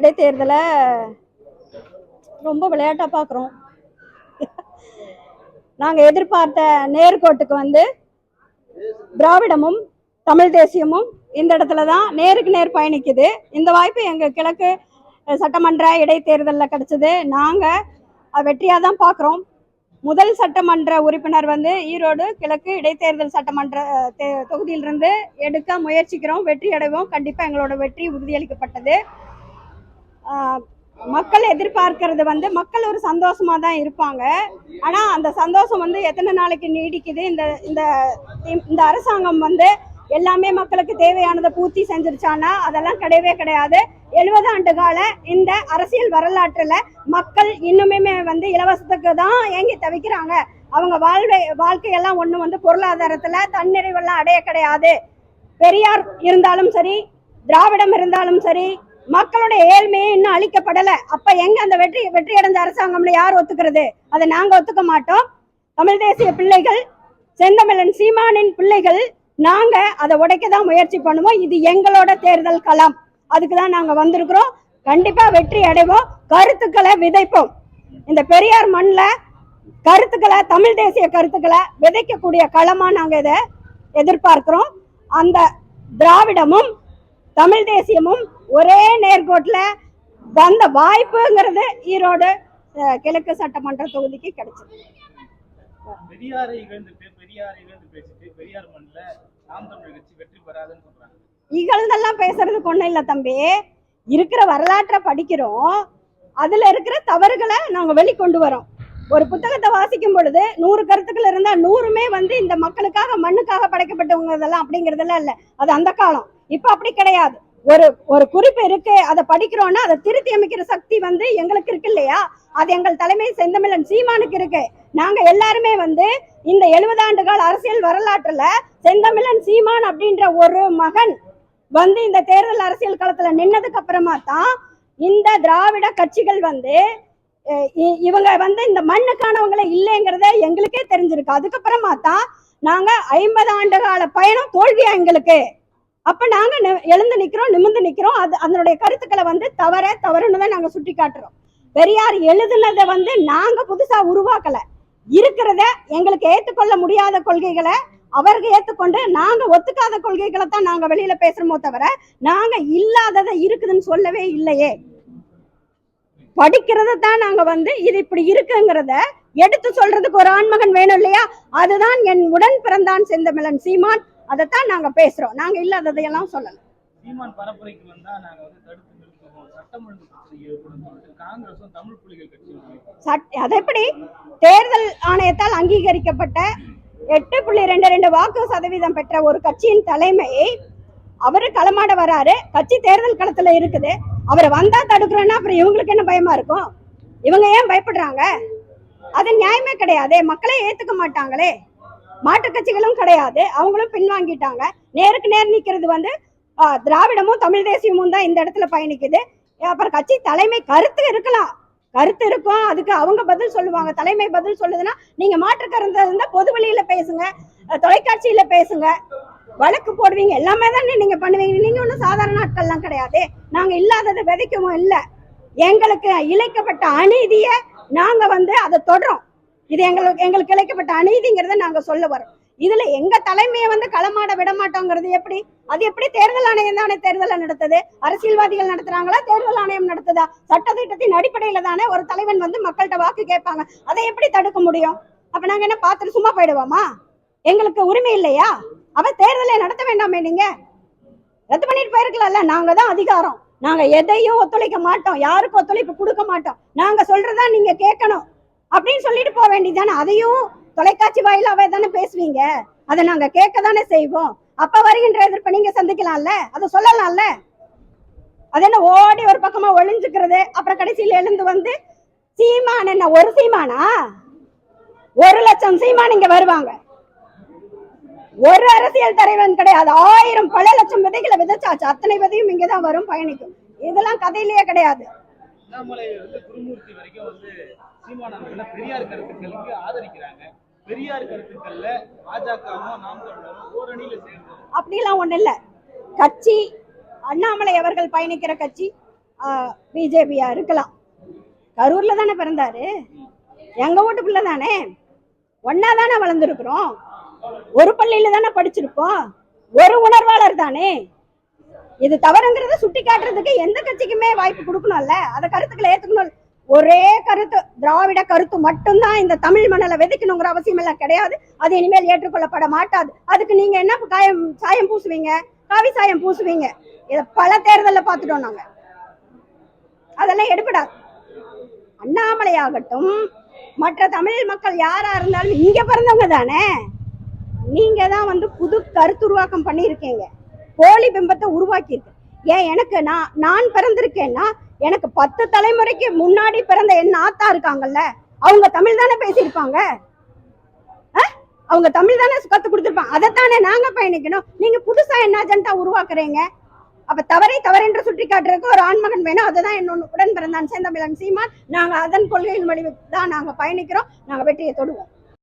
இடைத்தேர்தலை ரொம்ப விளையாட்டாக பார்க்குறோம் நாங்கள் எதிர்பார்த்த நேர்கோட்டுக்கு வந்து திராவிடமும் தமிழ் தேசியமும் இந்த இடத்துல தான் நேருக்கு நேர் பயணிக்குது. இந்த வாய்ப்பு எங்கள் கிழக்கு சட்டமன்ற இடைத்தேர்தலில் கிடச்சிது. நாங்கள் வெற்றியாக தான் பார்க்குறோம் முதல் சட்டமன்ற உறுப்பினர் வந்து ஈரோடு கிழக்கு இடைத்தேர்தல் சட்டமன்ற தே- தொகுதியிலிருந்து எடுக்க முயற்சிக்கிறோம். வெற்றி அடைவோம். கண்டிப்பாக எங்களோட வெற்றி உறுதியளிக்கப்பட்டது. மக்கள் எதிர்பார்க்கறது வந்து மக்கள் ஒரு சந்தோஷமா தான் இருப்பாங்க. ஆனா அந்த சந்தோஷம் வந்து எத்தனை நாளைக்கு நீடிக்குது? இந்த இந்த இந்த அரசாங்கம் வந்து எல்லாமே மக்களுக்கு தேவையானதை பூர்த்தி செஞ்சிருச்சானா அதெல்லாம் கிடையவே கிடையாது. எழுபது ஆண்டு கால இந்த அரசியல் வரலாற்றுல மக்கள் இன்னுமே வந்து இலவசத்துக்கு தான் ஏங்கி தவிக்கிறாங்க. அவங்க வாழ்வை வாழ்க்கையெல்லாம் ஒன்று வந்து பொருளாதாரத்துல தன்னிறைவெல்லாம் அடைய கிடையாது. பெரியார் இருந்தாலும் சரி திராவிடம் இருந்தாலும் சரி மக்களுடைய ஏழ்மையே இன்னும் அழிக்கப்படல. அப்ப எங்க அந்த வெற்றி வெற்றி அடைந்த அரசாங்கம்ல யார் ஒத்துக்கிறது? அதை நாங்க ஒத்துக்க மாட்டோம். தமிழ் தேசிய பிள்ளைகள் செந்தமிழன் சீமானின் பிள்ளைகள் நாங்க அதை உடைக்க தான் முயற்சி பண்ணுவோம். இது எங்களோட தேர்தல் களம். அதுக்கு தான் நாங்க வந்திருக்கிறோம். கண்டிப்பா வெற்றி அடைவோம். கருத்துக்களை விதைப்போம். இந்த பெரியார் மண்ணில் கருத்துக்களை தமிழ் தேசிய கருத்துக்களை விதைக்கக்கூடிய களமா நாங்க இதை எதிர்பார்க்கிறோம். அந்த திராவிடமும் தமிழ் தேசியமும் ஒரே நேர்கோட்டில் வந்த வாய்ப்புங்கிறது ஈரோடு கிழக்கு சட்டமன்ற தொகுதிக்கு கிடைச்சது. பெரியாரை இழந்துட்டு பெரியாரை இழந்து பேசிட்டு பெரியார் மண்ணில் நாம் தமிழர் கட்சி வெற்றி பெறாதுன்னு சொல்றாங்க. இகழ்ந்தெல்லாம் பேசுறதுக்கு ஒன்றும் இல்லை தம்பி. இருக்கிற வரலாற்றை படிக்கிறோம். அதுல இருக்கிற தவறுகளை நாங்க வெளிக்கொண்டு வரோம். ஒரு புத்தகத்தை வாசிக்கும் பொழுது நூறு கருத்துக்கள் இருந்தா நூறுமே வந்து இந்த மக்களுக்காக மண்ணுக்காக படைக்கப்பட்டவங்க இதெல்லாம் அப்படிங்கறதெல்லாம் இல்ல. அது அந்த காலம். இப்ப அப்படி கிடையாது. ஒரு ஒரு குறிப்பு இருக்கு அதை படிக்கிறோம்னா அதை திருத்தி அமைக்கிற சக்தி வந்து எங்களுக்கு இருக்கு இல்லையா? அது எங்கள் தலைமை செந்தமிழன் சீமானுக்கு இருக்கு. நாங்க எல்லாருமே வந்து இந்த எழுபது ஆண்டு கால அரசியல் வரலாற்றுல செந்தமிழன் சீமான் அப்படின்ற ஒரு மகன் வந்து இந்த தேர்தல் அரசியல் களத்துல நின்னதுக்கு அப்புறமா தான் இந்த திராவிட கட்சிகள் வந்து இ- இவங்க வந்து இந்த மண்ணுக்கானவங்களே இல்லைங்கிறத எங்களுக்கே தெரிஞ்சிருக்கு. அதுக்கப்புறமா தான் நாங்க ஐம்பது ஆண்டு கால பயணம் தோல்வியா எங்களுக்கு. அப்ப நாங்க எழுந்து நிக்கிறோம் நிமிர்ந்து நிக்கிறோம். அது அதனுடைய கருத்துக்களை வந்து தவற தவறுன்னு தான் நாங்க சுட்டி காட்டுறோம். பெரியார் எழுதுனதை வந்து நாங்க புதுசா உருவாக்கல. இருக்கிறத எங்களுக்கு ஏத்துக்கொள்ள முடியாத கொள்கைகளை அவருக்கு ஏத்துக்கொண்டு நாங்க ஒத்துக்காத கொள்கைகளை தான் நாங்க வெளியில பேசுறோமோ தவிர நாங்க இல்லாததை இருக்குதுன்னு சொல்லவே இல்லையே. படிக்கிறத தான் நாங்க வந்து இது இப்படி இருக்குங்கிறத எடுத்து சொல்றதுக்கு ஒரு ஆண்மகன் வேணும் இல்லையா? அதுதான் என் உடன் பிறந்தான் செந்தமிழன் சீமான். அதைத்தான் நாங்க பேசுறோம். நாங்க இல்லாததையெல்லாம் சொல்லல. சீமான் பரப்புரைக்கு வந்தா நாங்க வந்து தடுத்து அது எப்படி? தேர்தல் ஆணையத்தால் அங்கீகரிக்கப்பட்ட எட்டு புள்ளி ரெண்டு ரெண்டு வாக்கு சதவீதம் பெற்ற ஒரு கட்சியின் தலைமை அவரு களமாட வராரு. கட்சி தேர்தல் களத்துல இருக்குது. அவர் வந்தா தடுக்கிறோன்னா அப்புறம் இவங்களுக்கு என்ன பயமா இருக்கும்? இவங்க ஏன் பயப்படுறாங்க? அது நியாயமே கிடையாதே. மக்களே ஏத்துக்க மாட்டாங்களே. மாற்றுக் கட்சிகளும் கிடையாது. அவங்களும் பின்வாங்கிட்டாங்க. நேருக்கு நேர் நிற்கிறது வந்து திராவிடமும் தமிழ் தேசியமும் தான் இந்த இடத்துல பயணிக்குது. அப்புறம் கட்சி தலைமை கருத்து இருக்கலாம். கருத்து இருக்கும். அதுக்கு அவங்க பதில் சொல்லுவாங்க. தலைமை பதில் சொல்லுதுன்னா நீங்க மாற்று கருத்து இருந்தா பொது வெளியில பேசுங்க. தொலைக்காட்சியில பேசுங்க. வழக்கு போடுவீங்க. எல்லாமே தானே நீங்க பண்ணுவீங்க. நீங்க ஒன்றும் சாதாரண ஆட்கள்லாம் கிடையாது. நாங்க இல்லாததை விதைக்கவும் இல்லை. எங்களுக்கு இழைக்கப்பட்ட அநீதியை நாங்க வந்து அதை தொடரும் இது எங்களுக்கு எங்களுக்கு இழைக்கப்பட்ட அநீதிங்கிறத நாங்க சொல்ல வரோம் இதுல எங்க தலைமையை வந்து களமாட விட மாட்டோங்கிறது எப்படி? அது எப்படி தேர்தல் ஆணையம் தானே தேர்தலை நடத்துது? அரசியல்வாதிகள் நடத்துறாங்களா? தேர்தல் ஆணையம் நடத்துதா? சட்டத்திட்டத்தின் அடிப்படையில தானே ஒரு தலைவன் வந்து மக்கள்கிட்ட வாக்கு கேட்பாங்க. அதை எப்படி தடுக்க முடியும்? அப்ப நாங்க என்ன பார்த்துட்டு சும்மா போயிடுவோமா? எங்களுக்கு உரிமை இல்லையா? அவ தேர்தலை நடத்த வேண்டாமே நீங்க? ரத்து பண்ணிட்டு போயிருக்கலாம்ல? நாங்க தான் அதிகாரம். நாங்க எதையும் ஒத்துழைக்க மாட்டோம். யாருக்கும் ஒத்துழைப்பு கொடுக்க மாட்டோம். நாங்க சொல்றதா நீங்க கேட்கணும். அப்படின்னு சொல்லிட்டு போக வேண்டியதானே அதையும் தொலைக்காட்சி வாயிலாவே தானே பேசுவீங்க. அதை நாங்க கேட்க தானே செய்வோம். அப்ப வருகின்ற எதிர்ப்பை நீங்க சந்திக்கலாம்ல? அதை சொல்லலாம்ல? அது என்ன ஓடி ஒரு பக்கமா ஒளிஞ்சுக்கிறது அப்புறம் கடைசியில எழுந்து வந்து சீமான் என்ன ஒரு சீமானா? ஒரு லட்சம் சீமான் இங்க வருவாங்க. ஒரு அரசியல் தலைவன் கிடையாது. ஆயிரம் பல லட்சம் விதைகளை விதைச்சாச்சு. அத்தனை விதையும் இங்கதான் வரும் பயணிக்கும். இதெல்லாம் கதையிலேயே கிடையாது. அண்ணாமலை வந்து குருமூர்த்தி வரைக்கும் வந்து சீமான் பெரியார் கருத்துக்களுக்கு ஆதரிக்கிறாங்க. பெரியார் கருத்துக்கள்ல பாஜகவும் நாம் தமிழரும் ஓரணியில சேர்ந்து அப்படிலாம் ஒண்ணு இல்ல. கட்சி அண்ணாமலை அவர்கள் பயணிக்கிற கட்சி பிஜேபியா இருக்கலாம். கரூர்ல தானே பிறந்தாரு. எங்க வீட்டுக்குள்ள தானே? ஒன்னா தானே வளர்ந்துருக்குறோம். ஒரு பள்ளியில தானே படிச்சிருப்போம். ஒரு உணர்வாளர் தானே? இது தவறுங்கிறத சுட்டி காட்டுறதுக்கு எந்த கட்சிக்குமே வாய்ப்பு கொடுக்கணும்ல? அந்த கருத்துக்களை ஏத்துக்கணும். ஒரே கருத்து திராவிட கருத்து மட்டும்தான் இந்த தமிழ் மணலை விதைக்கணுங்கிற அவசியம் எல்லாம் கிடையாது. அது இனிமேல் ஏற்றுக்கொள்ளப்பட மாட்டாது. அதுக்கு நீங்க என்ன காயம் சாயம் பூசுவீங்க? காவி சாயம் பூசுவீங்க. இதை பல தேர்தலில் பார்த்துட்டோம் நாங்க. அதெல்லாம் எடுபடாது. அண்ணாமலை ஆகட்டும் மற்ற தமிழ் மக்கள் யாரா இருந்தாலும் இங்க பிறந்தவங்க தானே. நீங்க தான் வந்து புது கருத்துருவாக்கம் பண்ணியிருக்கீங்க. போலி பிம்பத்தை உருவாக்கி இருக்கு ஏன் எனக்கு நான் நான் பிறந்திருக்கேன்னா எனக்கு பத்து தலைமுறைக்கு முன்னாடி பிறந்த என் ஆத்தா இருக்காங்கல்ல அவங்க தமிழ் தானே பேசியிருப்பாங்க? அஹ்? அவங்க தமிழ் தானே கத்து கொடுத்துருப்பாங்க. அதைத்தானே நாங்க பயணிக்கணும். நீங்க புதுசா என்ன அஜெண்டா உருவாக்குறீங்க? அப்ப தவறை தவறென்று சுட்டி காட்டுறதுக்கு ஒரு ஆண்மகன் வேணும். அதுதான் என்னோட உடன் பிறந்தான். செந்தமிழன் சீமான். நாங்க அதன் கொள்கையின் வழி தான் நாங்க பயணிக்கிறோம். நாங்க வெற்றியை தொடுவோம்.